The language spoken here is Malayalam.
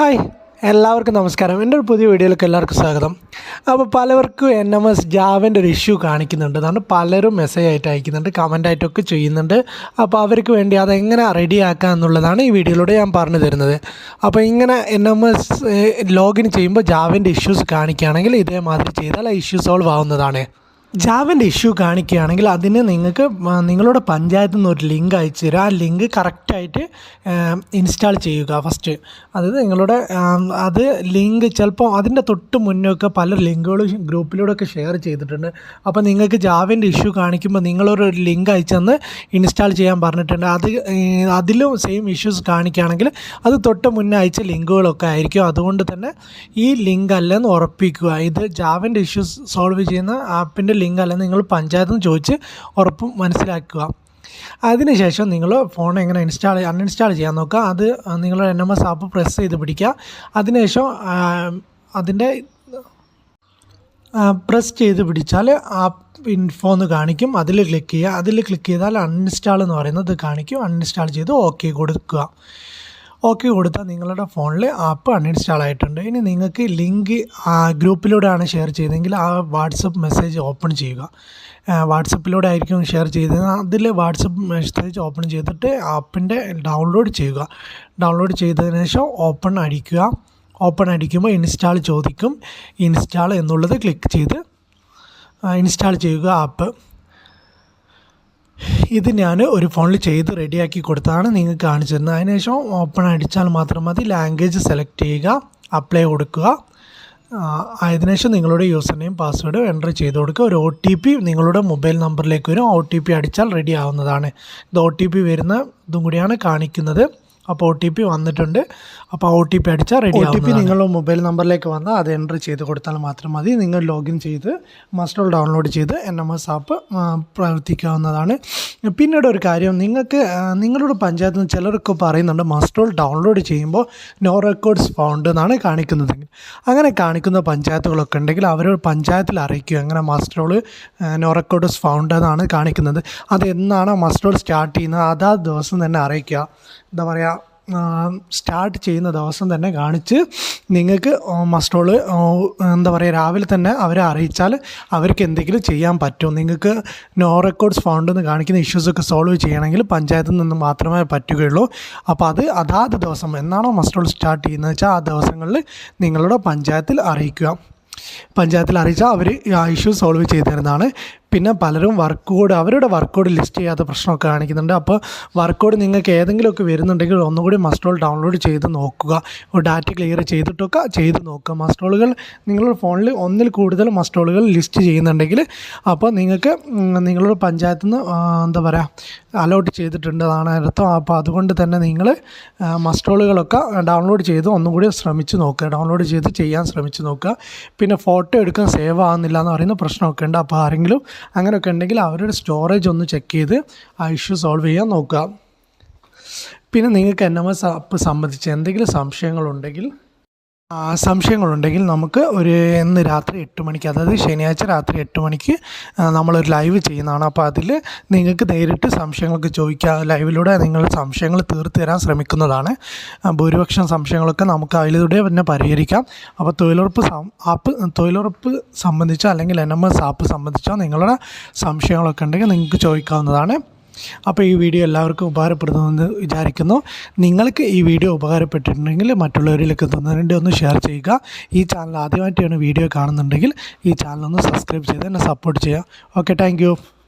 ഹായ് എല്ലാവർക്കും നമസ്കാരം. എന്റെ ഒരു പുതിയ വീഡിയോയിലേക്ക് എല്ലാവർക്കും സ്വാഗതം. അപ്പോൾ പലവർക്കും എൻ എം എസ് ജാവന്റെ ഒരു ഇഷ്യൂ കാണിക്കുന്നുണ്ട്. അതാണ് പലരും മെസ്സേജ് ആയിട്ട് അയക്കുന്നുണ്ട് കമന്റ് ആയിട്ടൊക്കെ ചെയ്യുന്നുണ്ട്. അപ്പോൾ അവർക്ക് വേണ്ടി അതെങ്ങനെ റെഡിയാക്കുക എന്നുള്ളതാണ് ഈ വീഡിയോയിലൂടെ ഞാൻ പറഞ്ഞു തരുന്നത്. അപ്പോൾ ഇങ്ങനെ എൻ എം എസ് ലോഗിൻ ചെയ്യുമ്പോൾ ജാവന്റെ ഇഷ്യൂസ് കാണിക്കുകയാണെങ്കിൽ ഇതേമാതിരി ചെയ്താൽ ആ ഇഷ്യൂ സോൾവ് ആവുന്നതാണ്. ജാവന്റെ ഇഷ്യൂ കാണിക്കുകയാണെങ്കിൽ അതിന് നിങ്ങൾക്ക് നിങ്ങളുടെ പഞ്ചായത്തിൽ നിന്ന് ഒരു ലിങ്ക് അയച്ചു തരും. ആ ലിങ്ക് കറക്റ്റായിട്ട് ഇൻസ്റ്റാൾ ചെയ്യുക ഫസ്റ്റ് അതായത് നിങ്ങളുടെ അത് ലിങ്ക് ചിലപ്പോൾ അതിന്റെ തൊട്ട് മുന്നൊക്കെ പല ലിങ്കുകളും ഗ്രൂപ്പിലൂടെ ഒക്കെ ഷെയർ ചെയ്തിട്ടുണ്ട്. അപ്പോൾ നിങ്ങൾക്ക് ജാവിന്റെ ഇഷ്യൂ കാണിക്കുമ്പോൾ നിങ്ങളൊരു ലിങ്ക് അയച്ചെന്ന് ഇൻസ്റ്റാൾ ചെയ്യാൻ പറഞ്ഞിട്ടുണ്ട്. അത് അതിലും സെയിം ഇഷ്യൂസ് കാണിക്കുകയാണെങ്കിൽ അത് തൊട്ട് മുന്നേ അയച്ച ലിങ്കുകളൊക്കെ ആയിരിക്കും. അതുകൊണ്ട് തന്നെ ഈ ലിങ്ക് അല്ലെന്ന് ഉറപ്പിക്കുക. ഇത് ജാവിന്റെ ഇഷ്യൂസ് സോൾവ് ചെയ്യുന്ന ആപ്പിന്റെ ലിങ്ക് അല്ലെങ്കിൽ നിങ്ങൾ പഞ്ചായത്തിൽ നിന്ന് ചോദിച്ച് ഉറപ്പും മനസ്സിലാക്കുക. അതിനുശേഷം നിങ്ങൾ ഫോൺ എങ്ങനെ ഇൻസ്റ്റാൾ അൺഇൻസ്റ്റാൾ ചെയ്യാൻ നോക്കുക. അത് നിങ്ങളുടെ N M S app press ചെയ്ത് പിടിക്കുക. അതിനുശേഷം അതിന്റെ പ്രസ് ചെയ്ത് പിടിച്ചാൽ ആപ്പ് ഇൻഫോ എന്ന് കാണിക്കും. അതിൽ ക്ലിക്ക് ചെയ്യുക. അതിൽ ക്ലിക്ക് ചെയ്താൽ അൺഇൻസ്റ്റാൾ എന്ന് പറയുന്നത് കാണിക്കും. അൺഇൻസ്റ്റാൾ ചെയ്ത് ഓക്കെ കൊടുക്കുക. ഓക്കെ കൊടുത്താൽ നിങ്ങളുടെ ഫോണിൽ ആപ്പ് അൺഇൻസ്റ്റാൾ ആയിട്ടുണ്ട്. ഇനി നിങ്ങൾക്ക് ലിങ്ക് ഗ്രൂപ്പിലൂടെയാണ് ഷെയർ ചെയ്തതെങ്കിൽ ആ വാട്സപ്പ് മെസ്സേജ് ഓപ്പൺ ചെയ്യുക. വാട്സപ്പിലൂടെ ആയിരിക്കും ഷെയർ ചെയ്തത്. അതിൽ വാട്സപ്പ് മെസ്സേജ് ഓപ്പൺ ചെയ്തിട്ട് ആപ്പിന്റെ ഡൗൺലോഡ് ചെയ്യുക. ഡൗൺലോഡ് ചെയ്തതിന് ശേഷം ഓപ്പൺ അടിക്കുക. ഓപ്പൺ അടിക്കുമ്പോൾ ഇൻസ്റ്റാൾ ചോദിക്കും. ഇൻസ്റ്റാൾ എന്നുള്ളത് ക്ലിക്ക് ചെയ്ത് ഇൻസ്റ്റാൾ ചെയ്യുക ആപ്പ് ഇത് ഞാൻ ഒരു ഫോണിൽ ചെയ്ത് റെഡിയാക്കി കൊടുത്താണ് നിങ്ങൾക്ക് കാണിച്ചു തരുന്നത് അതിനുശേഷം ഓപ്പൺ അടിച്ചാൽ മാത്രം മതി. ലാംഗ്വേജ് സെലക്ട് ചെയ്യുക അപ്ലൈ കൊടുക്കുക. അതിനുശേഷം നിങ്ങളുടെ യൂസർ നെയിം പാസ്വേഡ് എന്റർ ചെയ്ത് കൊടുക്കുക. ഒരു ഒ ടി പി നിങ്ങളുടെ മൊബൈൽ നമ്പറിലേക്ക് വരും. ഒ ടി പി അടിച്ചാൽ റെഡി ആവുന്നതാണ്. ഇത് ഒ ടി പി വരുന്ന ഇതും കൂടിയാണ് കാണിക്കുന്നത്. അപ്പോൾ ഒ ടി പി വന്നിട്ടുണ്ട്. അപ്പോൾ ഒ ടി പി അടിച്ചാൽ റെഡി ഒ ടി പി നിങ്ങളുടെ മൊബൈൽ നമ്പറിലേക്ക് വന്നാൽ അത് എന്റർ ചെയ്ത് കൊടുത്താൽ മാത്രം മതി. നിങ്ങൾ ലോഗിൻ ചെയ്ത് മസ്റ്റോൾ ഡൗൺലോഡ് ചെയ്ത് എൻ എം എസ് ആപ്പ് പ്രവർത്തിക്കാവുന്നതാണ്. പിന്നീട് ഒരു കാര്യം നിങ്ങൾക്ക് നിങ്ങളുടെ പഞ്ചായത്തിൽ നിന്ന് ചിലരൊക്കെ പറയുന്നുണ്ട് മസ്റ്റോൾ ഡൗൺലോഡ് ചെയ്യുമ്പോൾ നോ റെക്കോർഡ്സ് ഫൗണ്ട് എന്നാണ് കാണിക്കുന്നത്. അങ്ങനെ കാണിക്കുന്ന പഞ്ചായത്തുകളൊക്കെ ഉണ്ടെങ്കിൽ അവർ പഞ്ചായത്തിൽ അറിയിക്കുക അങ്ങനെ മസ്റ്റോൾ നോ റെക്കോർഡ്സ് ഫൗണ്ട് എന്നാണ് കാണിക്കുന്നത്. അത് എന്നാണ് മസ്റ്റോൾ സ്റ്റാർട്ട് ചെയ്യുന്നത്? അതാ ദിവസം തന്നെ അറിയിക്കുക. എന്താ പറയുക സ്റ്റാർട്ട് ചെയ്യുന്ന ദിവസം തന്നെ കാണിച്ച് നിങ്ങൾക്ക് മസ്റ്റോൾ എന്താ പറയുക രാവിലെ തന്നെ അവരെ അറിയിച്ചാൽ അവർക്ക് എന്തെങ്കിലും ചെയ്യാൻ പറ്റും. നിങ്ങൾക്ക് നോ റെക്കോർഡ്സ് ഫൗണ്ട് എന്ന് കാണിക്കുന്ന ഇഷ്യൂസൊക്കെ സോൾവ് ചെയ്യണമെങ്കിൽ പഞ്ചായത്തിൽ നിന്ന് മാത്രമേ പറ്റുകയുള്ളൂ. അപ്പോൾ അത് അതാത് ദിവസം എന്നാണോ മസ്റ്റോൾ സ്റ്റാർട്ട് ചെയ്യുന്നത് വെച്ചാൽ ആ ദിവസങ്ങളിൽ നിങ്ങളുടെ പഞ്ചായത്തിൽ അറിയിക്കുക. പഞ്ചായത്തിൽ അറിയിച്ചാൽ അവർ ആ ഇഷ്യൂ സോൾവ് ചെയ്തു തരുന്നതാണ്. പിന്നെ പലരും വർക്ക് അവരുടെ വർക്ക് ലിസ്റ്റ് ചെയ്യാത്ത പ്രശ്നമൊക്കെ കാണിക്കുന്നുണ്ട്. അപ്പോൾ വർക്ക് നിങ്ങൾക്ക് ഏതെങ്കിലുമൊക്കെ വരുന്നുണ്ടെങ്കിൽ ഒന്നുകൂടി മസ്റ്റോൾ ഡൗൺലോഡ് ചെയ്ത് നോക്കുക. ഡാറ്റ ക്ലിയർ ചെയ്തിട്ടൊക്കെ ചെയ്ത് നോക്കുക. മസ്റ്റോളുകൾ നിങ്ങളുടെ ഫോണിൽ ഒന്നിൽ കൂടുതൽ മസ്റ്റോളുകൾ ലിസ്റ്റ് ചെയ്യുന്നുണ്ടെങ്കിൽ അപ്പോൾ നിങ്ങൾക്ക് നിങ്ങളുടെ പഞ്ചായത്തിൽ നിന്ന് എന്താ പറയുക അലോട്ട് ചെയ്തിട്ടുണ്ടെന്നാണ് അർത്ഥം. അപ്പോൾ അതുകൊണ്ട് തന്നെ നിങ്ങൾ മസ്റ്റോളുകളൊക്കെ ഡൗൺലോഡ് ചെയ്ത് ഒന്നുകൂടി ശ്രമിച്ച് നോക്കുക. ഡൗൺലോഡ് ചെയ്ത് ചെയ്യാൻ ശ്രമിച്ച് നോക്കുക. പിന്നെ ഫോട്ടോ എടുക്കാൻ സേവ് ആകുന്നില്ല എന്ന് പറയുന്ന പ്രശ്നമൊക്കെ ഉണ്ട്. അപ്പോൾ ആരെങ്കിലും അങ്ങനെയൊക്കെ ഉണ്ടെങ്കിൽ അവരുടെ സ്റ്റോറേജ് ഒന്ന് ചെക്ക് ചെയ്ത് ആ ഇഷ്യൂ സോൾവ് ചെയ്യാൻ നോക്കുക. പിന്നെ നിങ്ങൾക്ക് എൻ എം എസ് ആപ്പ് സംബന്ധിച്ച് എന്തെങ്കിലും സംശയങ്ങളുണ്ടെങ്കിൽ സംശയങ്ങളുണ്ടെങ്കിൽ നമുക്ക് ഒരു ഇന്ന് രാത്രി എട്ട് മണിക്ക് അതായത് ശനിയാഴ്ച രാത്രി എട്ട് മണിക്ക് നമ്മളൊരു ലൈവ് ചെയ്യുന്നതാണ്. അപ്പോൾ അതിൽ നിങ്ങൾക്ക് നേരിട്ട് സംശയങ്ങളൊക്കെ ചോദിക്കുക ലൈവിലൂടെ നിങ്ങൾ സംശയങ്ങൾ തീർത്ത് തരാൻ ശ്രമിക്കുന്നതാണ്. ഭൂരിപക്ഷം സംശയങ്ങളൊക്കെ നമുക്ക് അതിലൂടെ തന്നെ പരിഹരിക്കാം. അപ്പോൾ തൊഴിലുറപ്പ് ആപ്പ് തൊഴിലുറപ്പ് സംബന്ധിച്ചോ അല്ലെങ്കിൽ എൻ എം എസ് ആപ്പ് സംബന്ധിച്ചോ നിങ്ങളുടെ സംശയങ്ങളൊക്കെ ഉണ്ടെങ്കിൽ നിങ്ങൾക്ക് ചോദിക്കാവുന്നതാണ്. അപ്പോൾ ഈ വീഡിയോ എല്ലാവർക്കും ഉപകാരപ്പെടുന്നുവെന്ന് വിചാരിക്കുന്നു. നിങ്ങൾക്ക് ഈ വീഡിയോ ഉപകാരപ്പെട്ടിട്ടുണ്ടെങ്കിൽ മറ്റുള്ളവരിലേക്ക് എത്തുന്നതിന്റെ ഒന്ന് ഷെയർ ചെയ്യുക. ഈ ചാനൽ ആദ്യമായിട്ടാണ് വീഡിയോ കാണുന്നുണ്ടെങ്കിൽ ഈ ചാനൽ ഒന്ന് സബ്സ്ക്രൈബ് ചെയ്ത് എന്നെ സപ്പോർട്ട് ചെയ്യുക. Okay thank